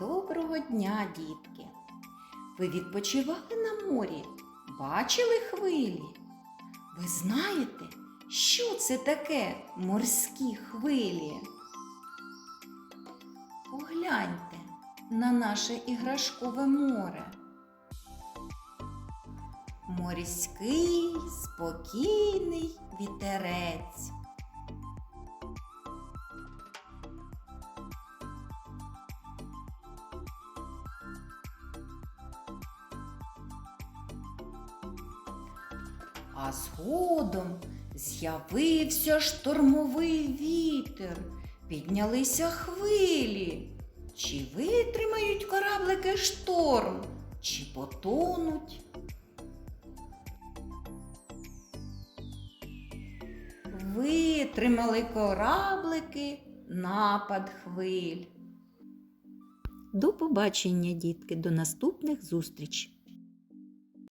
Доброго дня, дітки! Ви відпочивали на морі? Бачили хвилі? Ви знаєте, що це таке морські хвилі? Погляньте на наше іграшкове море. Морський, спокійний вітерець. А згодом з'явився штормовий вітер, піднялися хвилі. Чи витримають кораблики шторм, чи потонуть? Витримали кораблики напад хвиль. До побачення, дітки, до наступних зустріч!